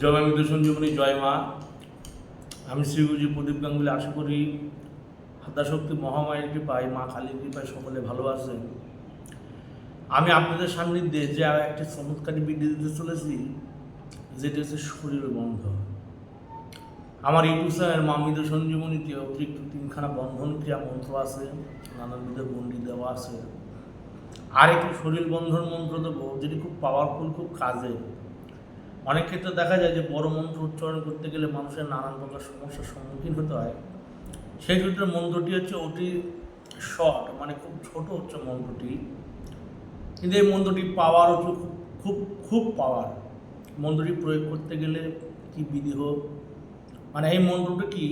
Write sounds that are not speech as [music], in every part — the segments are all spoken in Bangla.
জয় মা সঞ্জীবনী জয় মা। আমি শ্রীগুরুজি প্রদীপ গাঙ্গুলি আশা করি হাতাশক্তি মহামায়ের কৃপায় মা কালীর কৃপায় সকলে ভালো আছেন আমি আপনাদের সান্নিধ্যে যে একটি চমৎকারী বিদ্যে দিতে চলেছি, যেটি হচ্ছে শরীর বন্ধ। আমার ইউটিউব চ্যানেল মামিদ সঞ্জীবনীতে অতিরিক্ত তিনখানা বন্ধন ক্রিয়া মন্ত্র আছে, নানাবিধ গণ্ডি দেওয়া আছে। আর একটি শরীর বন্ধন মন্ত্র দেবো, যেটি খুব পাওয়ারফুল খুব কাজে। অনেক ক্ষেত্রে দেখা যায় যে বড় মন্ত্র উচ্চারণ করতে গেলে মানুষের নানান প্রকার সমস্যার সম্মুখীন হতে হয়। সেই ক্ষেত্রে মন্ত্রটি হচ্ছে অতি শর্ট মানে খুব ছোট হচ্ছে মন্ত্রটি। কিন্তু এই মন্ত্রটি পাওয়ার হচ্ছে খুব খুব পাওয়ার মন্ত্রটি প্রয়োগ করতে গেলে কি বিধি হোক। মানে এই মন্ত্রটা কি?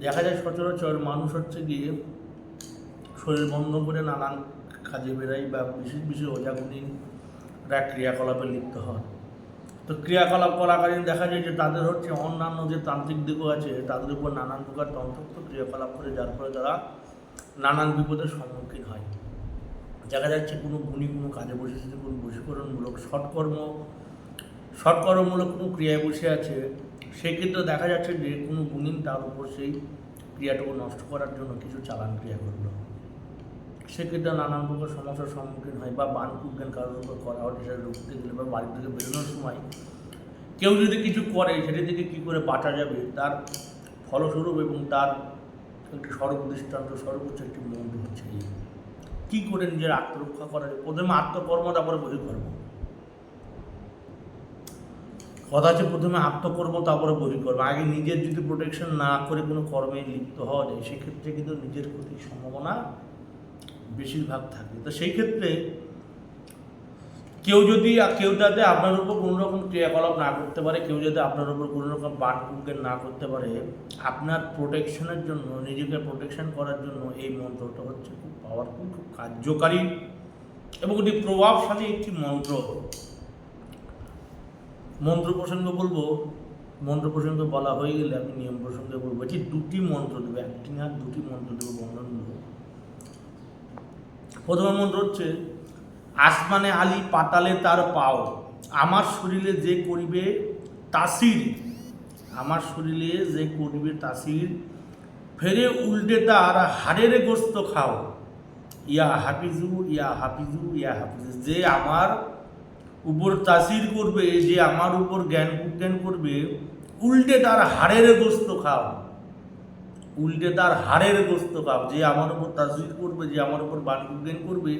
দেখা যায় সচরাচর মানুষ হচ্ছে গিয়ে শরীর বন্ধ করে নানান কাজে বেড়াই বা বিশেষ বিশেষ ওজাগুলিরা ক্রিয়াকলাপে লিপ্ত হয় তো ক্রিয়াকলাপ করাকালীন দেখা যায় যে তাদের হচ্ছে অন্যান্য যে তান্ত্রিক দিকও আছে, তাদের উপর নানান প্রকার তন্ত্রক্ত ক্রিয়াকলাপ করে, যার ফলে তারা নানান বিপদের সম্মুখীন হয়। দেখা যাচ্ছে কোনো গুণী কোনো কাজে বসেছে কোনো বশীকরণমূলক সৎকর্ম, সৎকর্মমূলক কোনো ক্রিয়ায় বসে আছে, সেক্ষেত্রে দেখা যাচ্ছে যে কোনো গুণিন তার উপর সেই ক্রিয়াটুকু নষ্ট করার জন্য কিছু চালান ক্রিয়া করল। সেক্ষেত্রে নানান প্রকার সমস্যার সম্মুখীন হয় বা বান কুজ্ঞান কারোর উপর করা হয়, সেটা রুখতে গেলে বা বাড়ি থেকে বেরোনোর সময় কেউ যদি কিছু করে, সেটি থেকে কী করে বাঁচা যাবে, তার ফলস্বরূপ এবং তার একটি সর্ব দৃষ্টান্ত সর্বোচ্চ একটি মন্ত্র হচ্ছে কী করে নিজের আত্মরক্ষা করা যায়? প্রথমে আত্মকর্ম, তারপরে বহিকর্ম। কথা হচ্ছে প্রথমে আত্মকর্ম, তারপরে বহিকর্ম। আগে নিজের যদি প্রোটেকশন না করে কোনো কর্মে লিপ্ত হওয়া যায়, সেক্ষেত্রে কিন্তু নিজের ক্ষতির সম্ভাবনা বেশিরভাগ থাকে। তো সেই ক্ষেত্রে কেউ যদি, কেউ যাতে আপনার উপর কোনো রকম ক্রিয়াকলাপ না করতে পারে, কেউ যদি আপনার উপর কোনো রকম বাট কুকেন না করতে পারে, আপনার প্রোটেকশনের জন্য, নিজেকে প্রোটেকশন করার জন্য এই মন্ত্রটা হচ্ছে খুব পাওয়ারফুল খুব কার্যকারী এবং এটি প্রভাবশালী একটি মন্ত্র। মন্ত্র প্রসঙ্গ বলব, মন্ত্র প্রসঙ্গে বলা হয়ে গেলে আমি নিয়ম প্রসঙ্গে বলব, এটি দুটি মন্ত্র দেবো, একটি না, দুটি মন্ত্র দেবো বন্ধন প্রথম মন্ত্র হচ্ছে, আসমানে আলী পাতালে তার পাও। আমার শরীরে যে করিবে তাসির, আমার শরীরে যে করিবে তাসির, ফেরে উল্টে তার হাড়ের গোস্ত খাও। ইয়া হাফিজু ইয়া হাফিজু ইয়া হাফিজু, যে আমার উপর তাসির করবে, যে আমার উপর জ্ঞান বিজ্ঞান করবে, উল্টে তার হাড়ের গোস্ত খাও। উল্টে তার হাড়ের গোস্ত খাও যে আমার উপর তাসির করবে, যে আমার উপর বান বিজ্ঞান করবে,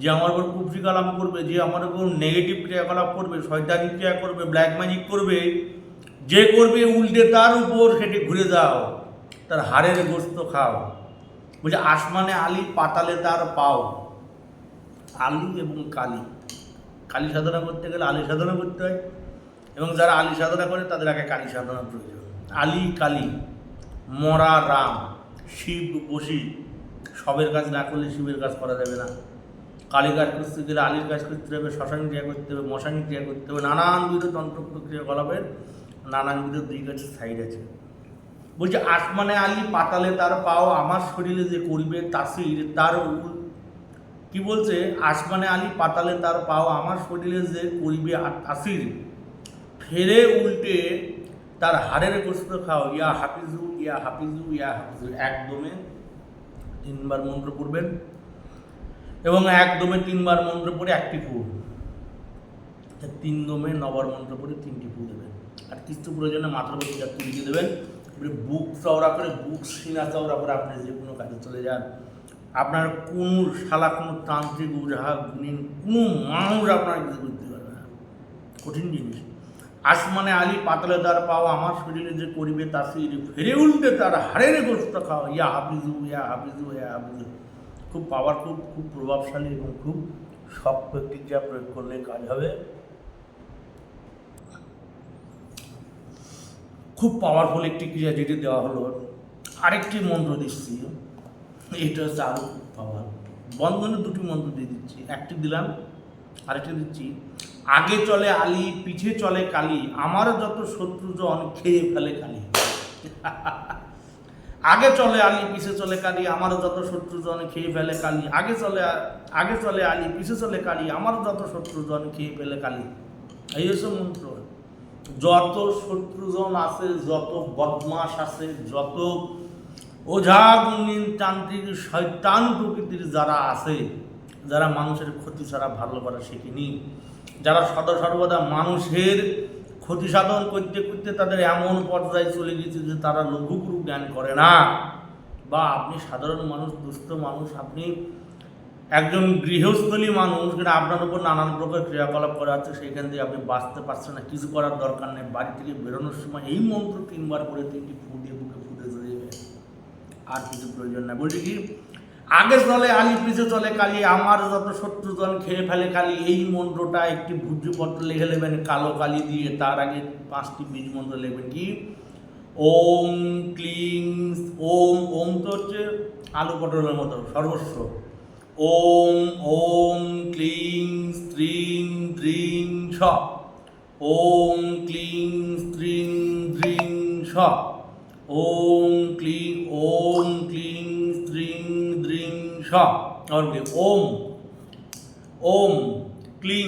যে আমার উপর কুফরি কালাম করবে, যে আমার উপর নেগেটিভ ক্রিয়াকলাপ করবে, শয়তানি ক্রিয়া করবে ব্ল্যাক ম্যাজিক করবে, যে করবে উল্টে তার উপর সেটি ঘুরে যাও, তার হাড়ের গোস্ত খাও। বলছে, আসমানে আলী, পাতালে তার পাও। আলী এবং কালী। কালী সাধনা করতে গেলে আলী সাধনা করতে হয়, এবং যারা আলী সাধনা করে তাদের আগে কালী সাধনা প্রয়োজন। আলী, কালী। মরা রাম, শিব বসি। সবের কাজ না করলে শিবের কাজ করা যাবে না। কালী কাজ করতে গেলে আলীর কাজ করতে হবে, শ্মশান ক্রিয়া করতে হবে, মশানি ক্রিয়া করতে হবে নানানবিধ তন্ত্র ক্রিয়াকলাপের নানানবিধ দুই কাছে সাইড আছে। বলছে, আসমানে আলী, পাতালে তার পাও, আমার শরীরে যে করিবে তাসির তার কি বলছে? আসমানে আলী, পাতালে তার পাও, আমার শরীরে যে করিবে তাসির ফেরে উল্টে তার হাড়ের গোস্ত খাও, ইয়া হাফিজু ইয়া হাফিজু ইয়া হাফিজু। একদমে তিনবার মন্ত্র পড়বেন এবং একদমে তিনবার মন্ত্র পড়ে একটি ফুল তিন দমে নবার মন্ত্র পড়ে তিনটি ফুল দেবেন। আর কিছু প্রয়োজনে মাথার উপর যা তুলিয়ে দেবেন। বুক চওড়া করে, বুক সিনা চওড়া করে আপনি যে কোনো কাজে চলে যান। আপনার কোন শালা, কোনো তান্ত্রিক, উজাহা, গুণিন, কোনো মানুষ আপনার কিছু করতে পারবে না। কঠিন জিনিস। আসমানে আলী পাতলে তার পাওয়া আমার শরীরে যে করিবে তা তাসির ফেরে উল্টে তার হাড়ের গোস্ত খাওয়া। ইয়া হাফিজু ইয়া হাফিজু ইয়া হাফিজু। খুব পাওয়ারফুল খুব প্রভাবশালী এবং খুব শক্ত একটি যা প্রয়োগ করলে কাজ হবে। খুব পাওয়ারফুল একটি ক্রিয়া যেটি দেওয়া হলো। আরেকটি মন্ত্র দিচ্ছি। এটা হচ্ছে আরও খুব পাওয়ার বন্ধনে দুটি মন্ত্র দিয়ে দিচ্ছি। একটি দিলাম, আরেকটি দিচ্ছি। আগে চলে আলি, পিছে চলে কালি আমার যত শত্রুজন খেয়ে ফেলে কালি। আগে চলে আলি, পিছে চলে কালি, আমারও যত শত্রুজন খেয়ে ফেলে কালি। আগে [laughs] চলে আগে চলে আলি, পিছে চলে কালি, আমারও যত শত্রুজন খেয়ে ফেলে কালি। এই হচ্ছে মন্ত্র। যত শত্রুজন আছে, যত বদমাস আছে, যত ওঝা গুণিন তান্ত্রিক শয়তান প্রকৃতির যারা আছে, যারা মানুষের ক্ষতি ছাড়া ভালো করা শেখেনি যারা সদা সর্বদা মানুষের ক্ষতি সাধন করতে করতে তাদের এমন পর্যায়ে চলে গেছে যে তারা লঘুগুরু জ্ঞান করে না। বা আপনি সাধারণ মানুষ, দুস্থ মানুষ, আপনি একজন গৃহস্থলী মানুষ কিন্তু আপনার উপর নানান প্রকার ক্রিয়াকলাপ করা আছে, সেইখান থেকে আপনি বাঁচতে পারছেন না, কিছু করার দরকার নেই। বাড়ি থেকে বেরোনোর সময় এই মন্ত্র তিনবার করে তিনটি ফু দিয়ে বুকে ফুটে যাবে আর কিছু প্রয়োজন নাই। বলছি কি আগে চলে আলি পিছে চলে কালি, আমার যত শত্রুজন খেয়ে ফেলে কালি, এই মন্ত্রটা একটি ভূজ্যপত্র লিখে নেবেন, কালো কালি দিয়ে, তার আগে পাঁচটি বীজ মন্ত্র লিখবেন কি? ওম, ক্লিং, ওম ওম তো হচ্ছে আলু পটলের মতো, সর্বস্ব। ওম ওম, ক্লিং, স্ত্রিং, দ্রিং স ওম, ক্লিং, স্ত্রিং, দ্রিং স ওম ক্লিং ওম ক্লিং, স্ত্রিং, দ্রিং, স। কি ওম ওম ক্লিং,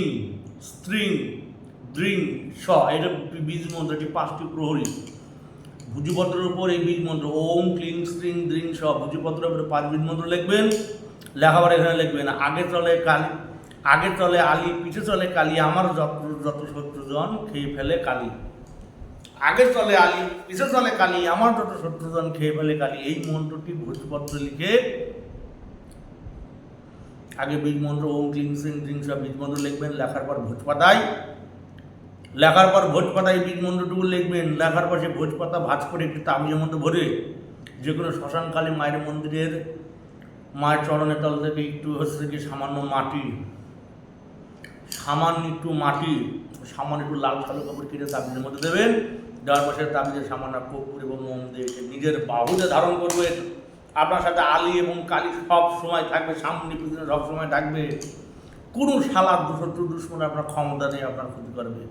স্ত্রিং, দ্রিং, স। এটা বীজ মন্ত্রটি পাঁচটি প্রহরী। ভুজুপত্রের উপর এই বীজ মন্ত্র, ওম ক্লিং, স্ত্রিং, দ্রিং, স। ভুজুপত্রের উপরে পাঁচ বীজ মন্ত্র লিখবেন। লেখাপড়া এখানে লিখবেন। আগে চলে কালি, আগে চলে আলি, পিছে চলে কালি। আমার যত যত শত্রুজন, খেয়ে ফেলে কালি। আগে চলে আলি, পিছে চলে কালি, আমার যত শত্রুজন খেয়ে ফেলে কালি। এই মন্ত্রটি ভোজপত্র লিখে আগে বীজ মন্ত্র ওম, ক্লিং, সিং ড্রিং সব বীজ মন্ত্র লিখবেন, লেখার পর ভোজ পাতায় লেখার পর ভোজ পাতায় বীজ মন্ত্রটুকু লিখবেন, লেখার পর সে ভোজ পাতা ভাজ করে একটি তাবিজের মধ্যে ভরে যে কোনো শ্মশানকালী মায়ের মন্দিরের মায়ের চরণের তল থেকে একটু হচ্ছে কি সামান্য মাটি সামান্য একটু মাটি, সামান্য একটু লাল কালো কাপড় কেটে তাবিজের মধ্যে দেবেন। দেওয়ার পাশে তাবিজের সামান্য কপুর এবং মোম দিয়ে নিজের বাহুতে ধারণ করবেন আপনার সাথে আলী এবং কালী সব সময় থাকবে, সামনে পিছনে সব সময় থাকবে। কোনো শালার দুশত্রু দুশ্মন আপনার ক্ষমতা নেই, আপনার ক্ষতি করবে।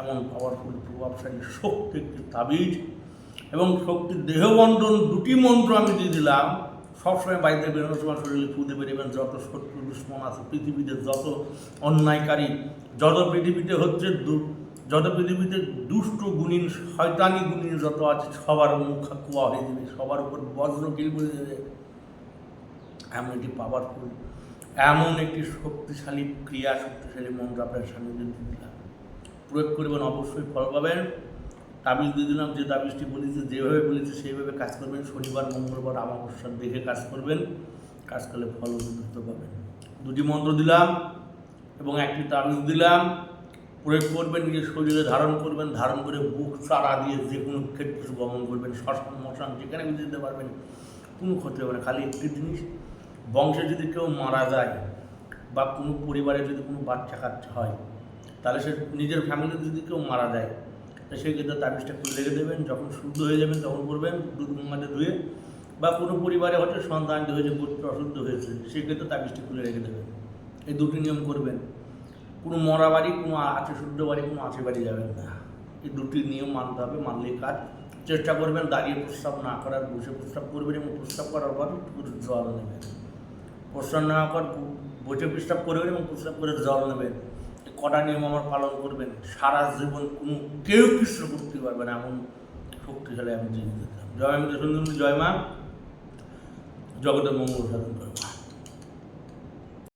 এমন পাওয়ারফুল প্রভাবশালী শক্তি একটি তাবিজ এবং শক্তির দেহবন্ধন দুটি মন্ত্র আমি দিয়ে দিলাম। সবসময় বাড়িতে বেরোনোর সময় শরীরে ফুদে বেরোবেন যত শত্রু দুশ্মন আছে, পৃথিবীতে যত অন্যায়কারী, যত পৃথিবীতে হচ্ছে যত পৃথিবীতে দুষ্ট গুণীন শয়তানি গুণীন যত আছে, সবার মুখ কুয়া হয়ে যাবে, সবার উপর বজ্র কিল বলে যাবে। এমন একটি পাওয়ারফুল এমন একটি শক্তিশালী, ক্রিয়া শক্তিশালী মন্ত্র আপনার সামনে প্রয়োগ করবেন, অবশ্যই ফল পাবেন। তাবিজ দিয়ে দিলাম, যে তাবিজটি বলেছে, যেভাবে বলেছে, সেইভাবে কাজ করবেন। শনিবার, মঙ্গলবার আমাবস্যার দেখে কাজ করবেন। কাজ করলে ফল দ্রুত পাবেন। দুটি মন্ত্র দিলাম এবং একটি তাবিজ দিলাম। প্রয়োগ করবেন নিজের শরীরে ধারণ করবেন, ধারণ করে বুক চারা দিয়ে যে কোনো ক্ষেত্রে গমন করবেন। শ্মশান মশান, যেখানে দিতে পারবেন, কোনো ক্ষতি হবে না। খালি একটি জিনিস, বংশে যদি কেউ মারা যায় বা কোনো পরিবারে যদি কোনো বাচ্চা কাচ্চা হয়, তাহলে সে নিজের ফ্যামিলিতে যদি কেউ মারা যায় তো সেই ক্ষেত্রে তাবিজটা খুলে রেখে দেবেন। যখন শুদ্ধ হয়ে যাবেন, তখন করবেন দুধ গঙ্গাতে ধুয়ে বা কোনো পরিবারে হয়তো সন্তান হয়েছে গোত্র অশুদ্ধ হয়েছে সেক্ষেত্রে তাবিজটা খুলে রেখে দেবেন। এই দুটি নিয়ম করবেন। কোনো মরা বাড়ি, কোনো আছে শুদ্ধ বাড়ি, কোনো আছে বাড়ি যাবেন না। এই দুটি নিয়ম মানতে হবে মানলে কাজ। চেষ্টা করবেন দাঁড়িয়ে প্রস্রাব না করার, বসে প্রস্রাব করবেন এবং প্রস্রাব করার পর জল নেবেন। প্রস্রাব নেওয়ার পর বসে প্রস্রাব করবেন এবং প্রস্রাব করে জল নেবেন। কটা নিয়ম আমার পালন করবেন? সারা জীবন কোনো কেউ কৃষ্ণ করতে পারবে না, এমন শক্তিশালী আমি জীবিত জয় আমি সুন্দর জয় মা। জগতের মঙ্গল সাধন করব